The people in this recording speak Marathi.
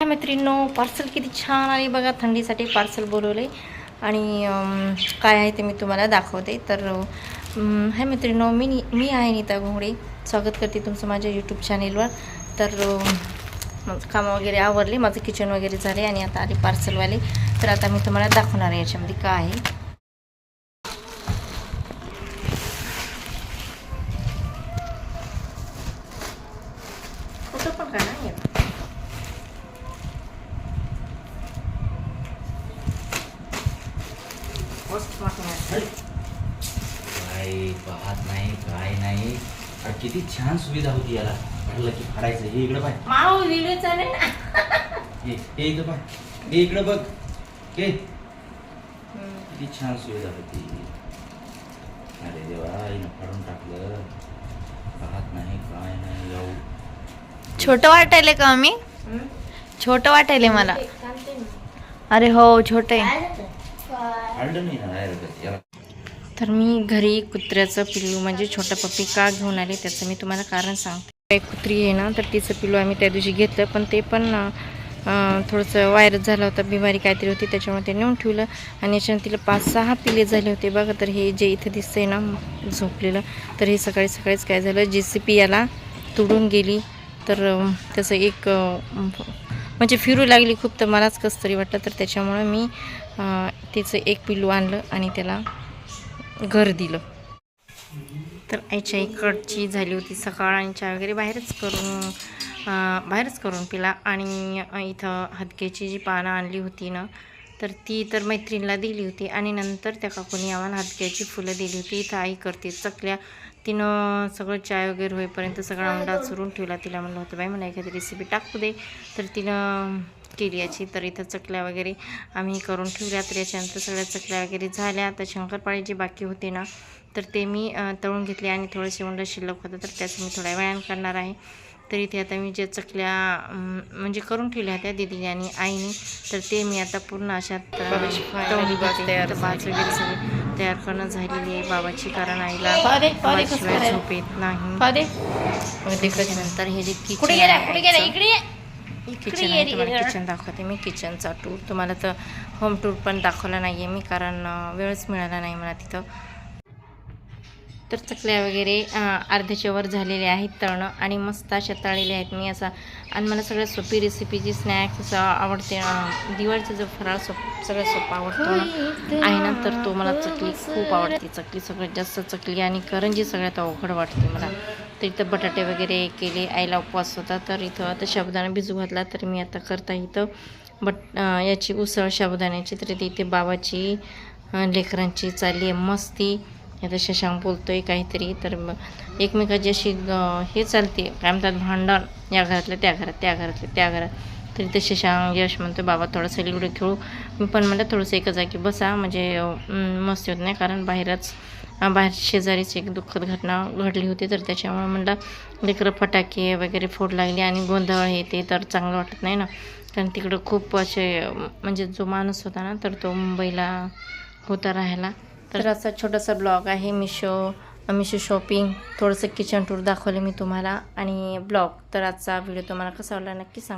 काय मैत्रिणींनो पार्सल किती छान आली बघा. थंडीसाठी पार्सल बोलवले. आणि काय आहे ते मी तुम्हाला दाखवते. तर अम, हाय मी मी आहे नीता घोंगडे. स्वागत करते तुमचं माझ्या यूट्यूब चॅनेलवर तर कामं वगैरे आवरले. माझं किचन वगैरे झाले आणि आता आले पार्सलवाले तर आता मी तुम्हाला दाखवणार आहे याच्यामध्ये काय आहे. कुठं पण काय नाही येत. मस्त वाटणार. काय पाहत नाही काय नाही. अरे किती छान सुविधा होती याला. म्हटलं की फाडायचं. हे इकडं पाय. माऊ लिहिलं चालेल ना. हे हे इकडं पाय. हे इकडं बघ. हे. किती छान सुविधा होती. अरे देवा हिनं फाडून टाकलं. पाहत नाही काय नाही जाऊ. छोटं वाटायले का मी. छोटं वाटायले मला. अरे हो छोटं तर मी घरी कुत्र्याचं पिल्लू म्हणजे छोटा पप्पी का घेऊन आले त्याचं मी तुम्हाला कारण सांगते. एक कुत्री आहे ना तर तिचं पिल्लू आम्ही त्या दिवशी घेतलं पण ते पण थोडंसं व्हायरस झालं होतं बिमारी काहीतरी होती त्याच्यामुळे ते नेऊन ठेवलं आणि याच्यानं तिला पाच सहा पिले झाले होते. बघा तर हे जे इथं दिसतंय ना झोपलेलं तर हे सकाळी सकाळीच काय झालं जे सी पी याला तुडून गेली. तर त्याचं एक म्हणजे फिरू लागली खूप तर मलाच कसं तरी वाटलं तर त्याच्यामुळं मी तिचं एक पिल्लू आणलं आणि त्याला घर दिलं. तर आईच्या इकडची झाली होती सकाळ आणि चहा वगैरे बाहेरच करून बाहेरच करून पिला. आणि इथं हदकेची जी पानं आणली होती ना तर ती तर मैत्रिणीला दिली होती आणि नंतर त्या काकूनी आम्हाला हातक्याची फुलं दिली होती. इथं आई करते चकल्या. तिनं सगळं चाय वगैरे होईपर्यंत सगळा अंडा चुरून ठेवला. तिला म्हणलं होतं बाई मला एखादी रेसिपी टाकू दे. तर तिनं केली याची तर इथं चकल्या वगैरे आम्ही करून ठेवल्या. तर याच्यानंतर सगळ्या चकल्या वगैरे झाल्या. तर शंकरपाळी जे बाकी होते ना तर ते मी तळून घेतले आणि थोडेसे उंड शिल्लक होतं. तर त्याचं मी थोड्या वेळानं करणार आहे. तर इथे आता मी जे चकल्या म्हणजे करून ठेवल्या होत्या दिदी आणि आईने तर ते मी आता पूर्ण अशा त- तळून घेते. तर भाज वगैरे सगळी तयार करणं झालेली आहे बाबाची कारण आईला झोप येत नाही. त्याच्यानंतर हे जे किचन किचन आहे तुम्हाला किचन दाखवते मी किचनचा टूर तुम्हाला तर होम टूर पण दाखवला नाही आहे मी कारण वेळच मिळाला नाही मला तिथं. तर चकल्या वगैरे अर्ध्याच्यावर झालेले झालेल्या आहेत तळणं आणि मस्त अशा तळलेल्या आहेत. मी असा आणि मला सगळ्यात सोपी रेसिपी जी स्नॅक्स असं आवडते. दिवाळीचा जो फराळ सोप सगळ्यात सोपा आवडतो आहे ना तर तो मला चकली खूप आवडते. चकली सगळ्यात जास्त चकली आणि करंजी सगळ्यात अवघड वाटते मला. तर इथं बटाटे वगैरे केले आईला उपवास होता तर इथं आता साबुदाणा भिजू घातला तर मी आता करता इथं बट याची उसळ साबुदाण्याची तर इथे बाबाची लेकरांची चालली आहे मस्ती. आता शशांक आहे काहीतरी तर मग एकमेकाची अशी हे चालते काय म्हणतात भांडण या घरातलं त्या घरात त्या घरातलं त्या घरात. तर ते शशांक यश म्हणतो बाबा थोडंसं लिवडं खेळू. मी पण म्हणलं थोडंसं एका जागी बसा म्हणजे मस्त होत नाही कारण बाहेरच बाहेर शेजारीच एक दुःखद घटना घडली होती तर त्याच्यामुळे म्हणलं लेकरं फटाके वगैरे फोड लागले आणि गोंधळ हे ते तर चांगलं वाटत नाही ना. कारण तिकडं खूप असे म्हणजे जो माणूस होता ना तर तो मुंबईला होता राहायला. तर असा छोटासा ब्लॉग आहे मिशो मिशो शॉपिंग थोडंसं किचन टूर दाखवलं मी तुम्हाला आणि ब्लॉग. तर आजचा व्हिडिओ तुम्हाला कसा वाटला नक्की सांगा.